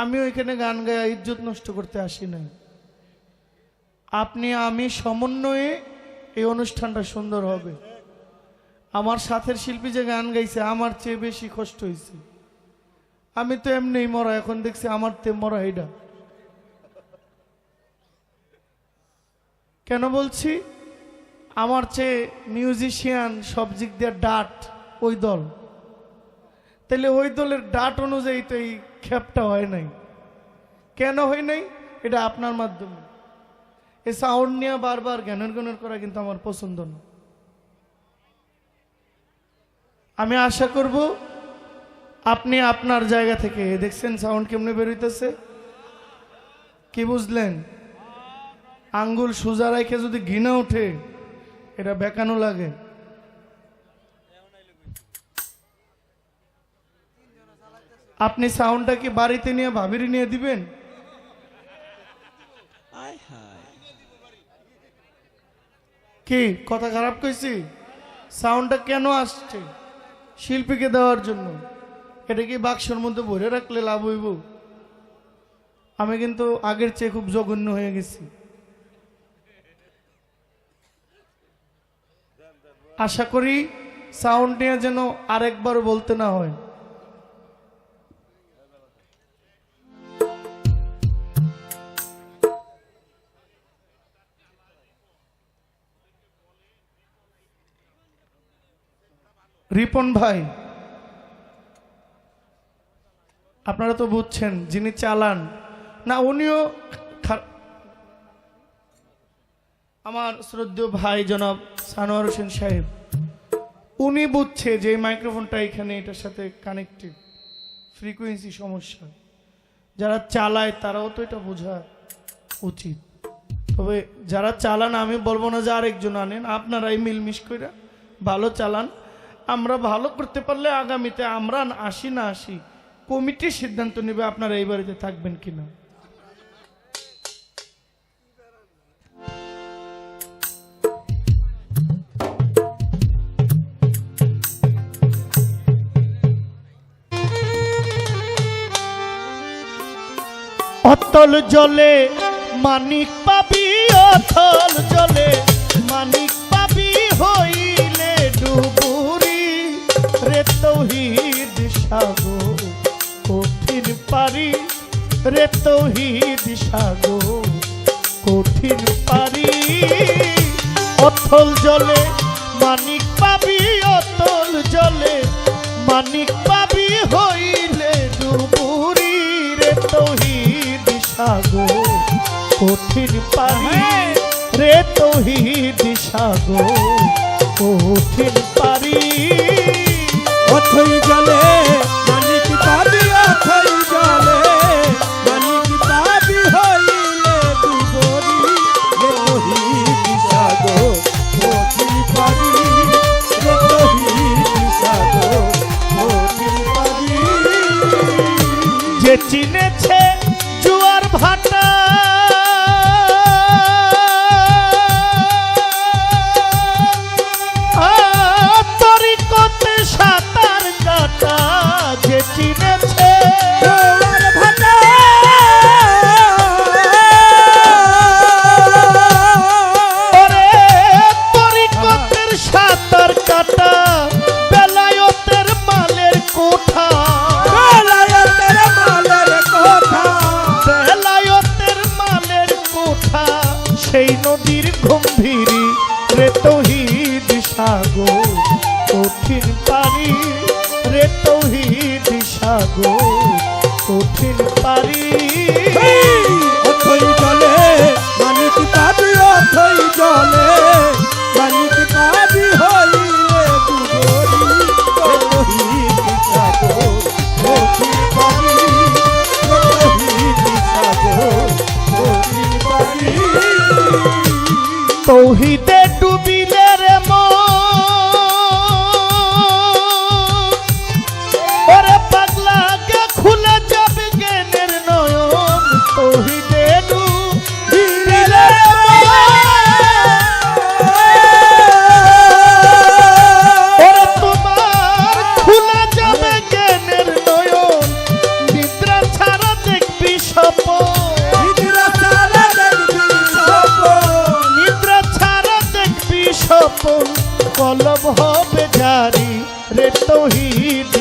আমি ওইখানে গান গায়ে ইজ্জত নষ্ট করতে আসি নাই। আপনি আমি সমন্বয়ে এই অনুষ্ঠানটা সুন্দর হবে। আমার সাথের শিল্পী যে গান গাইছে, আমার চেয়ে বেশি কষ্ট হয়েছে আমি তো এমনিই মরা, এখন দেখছি আমার তে মরা এইটা কেন বলছি? আমার চেয়ে মিউজিশিয়ান সব দিক দিয়ে ডাট ওই দল। তাহলে ওই দলের ডাট অনুযায়ী তো এই খ্যাপটা হয় নাই। কেন হয় নাই? এটা আপনার মাধ্যমে। এই সাউন্ড নিয়ে বারবার জ্ঞানের জ্ঞানের করা কিন্তু আমার পছন্দ না। আমি আশা করব আপনি আপনার জায়গা থেকে দেখছেন সাউন্ড কেমনে বেরোইতেছে কি বুঝলেন? আঙ্গুল সোজা রেখে যদি ঘৃণা ওঠে এটা বেকানো লাগে। আপনি সাউন্ডটা কি বাড়িতে নিয়ে ভাবির নিয়ে দিবেন? কি কথা খারাপ কইছি? সাউন্ডটা কেন আসছে শিল্পীকে দেওয়ার জন্য? এটা কি বাক্সের মধ্যে ভরে রাখলে লাভ হইব? আমি কিন্তু আগের চেয়ে খুব জঘন্য হয়ে গেছি। আশা করি সাউন্ড নিয়ে যেন আরেকবার বলতে না হয়। রিপন ভাই, আপনারা তো বুঝছেন যিনি চালান। না, উনিও আমার শ্রদ্ধেয় ভাই জনাব সানোয়ার হোসেন সাহেব, উনি বুঝছে যে মাইক্রোফোনটা এখানে এটার সাথে কানেক্টেড ফ্রিকোয়েন্সি সমস্যা। যারা চালায় তারাও তো এটা বোঝা উচিত। তবে যারা চালান, আমি বলব না যে আরেকজন আনেন, আপনারাই মিলমিশ করে ভালো চালান। আমরা ভালো করতে পারলে আগামীতে আমরা আসি, না আসি, কমিটি সিদ্ধান্ত নেবে আপনারা এই বাড়িতে থাকবেন কিনা। অতল জলে মানিক পাবি, অতল জলে রে তৌহিদ সাগো কঠিন পারি। অথল জলে মানিক পাবি, অতল জলে মানিক পাবি হইলে ডুবুরি। রে তৌহিদ সাগো কঠিন পারি। রে তৌহিদ সাগো কঠিন পারি। অথই জলে সাগো কঠিন পারি রে তৌহি দিশা গো কঠিন পারি তহিদ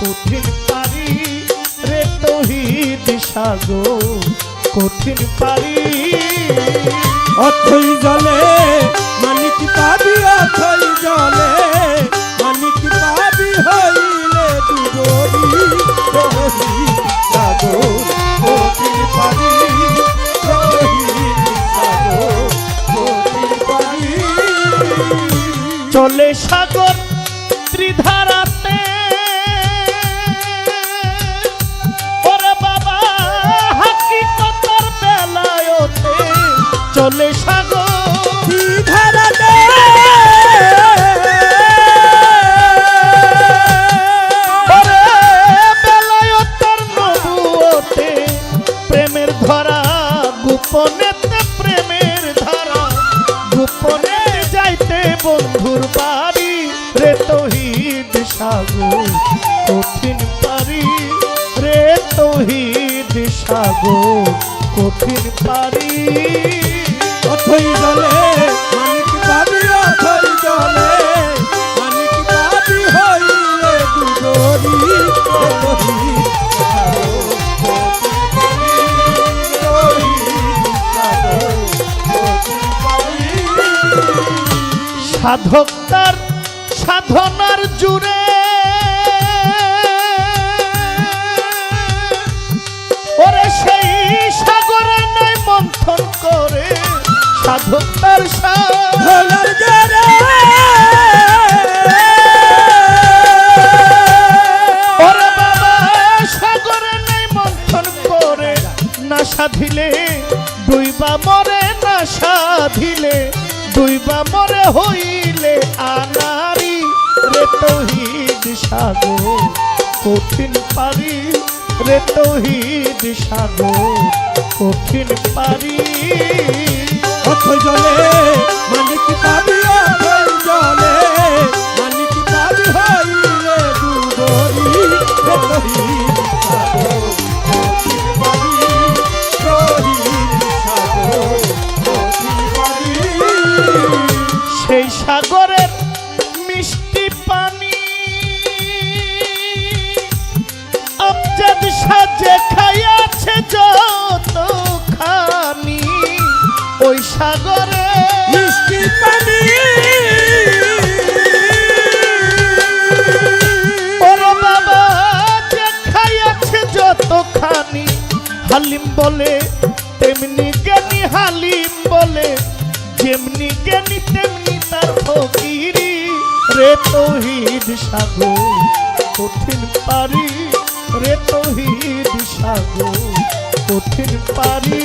কঠিন পারি রে তহিদ সাগো কঠিন পারি। অথই জলে মানিক পাবি অথই জলে মানিক পাবি হইলে দুগরি রহি সাগর কঠিন পারি সাগর কঠিন পারি। চলে সাগর সাগর কঠিন পারি রে তহিদ সাগর কঠিন পারি। অথই জলে মানিক পাবি অথই জলে মানিক পাবি হইলে দুগরি সাধক তার সাধনার জুড়ে দুইবা মরে হইলে আনারি রে তহিদ সাগর, কঠিন পারি রে তহিদ সাগর, কঠিন পারি। অথই জলে মানিক পাবি জলে মানিক পাবি হইলে দুগরি রহি সেই সাগরে। মিষ্টি পানি। ওরে বাবা যে খাইয়াছে যত খানি হালিম বলে তেমনি জ্ঞানী হালিম বলে যেমনি জ্ঞানী তেমনি তার ফকিরি। রে তহিদ সাগর কঠিন পারি। রে তহিদ সাগর কঠিন পারি।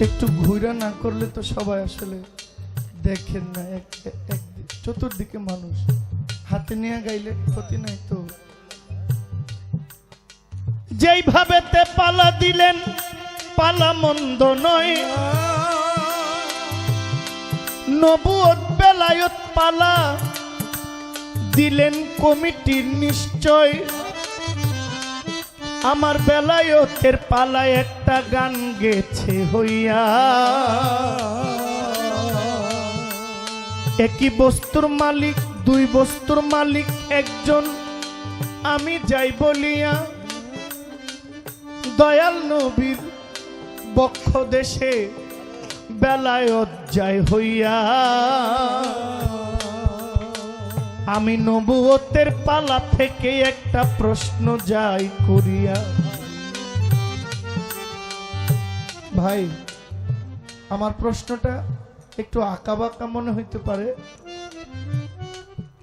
একটু ঘুরা না করলে তো সবাই আসলে দেখেন না চতুর্দিকে মানুষ। হাতে নিয়ে গাইলে ক্ষতি নাই তো। যেইভাবে তে পালা দিলেন, পালা মন্দ নয়। নবুয়ত বেলায়ত পালা দিলেন কমিটির নিশ্চয়। আমার বেলায়তের পালায় একটা গান গেছে হইয়া। একই বস্তুর মালিক, দুই বস্তুর মালিক, একজন আমি যাই বলিয়া। দয়াল নবীর বক্ষ দেশে বেলায়ত যায় হইয়া। আমি নবুয়তের পালা থেকে একটা প্রশ্ন যাই করিয়া। ভাই, আমার প্রশ্নটা একটু আঁকা বাঁকা মনে হইতে পারে।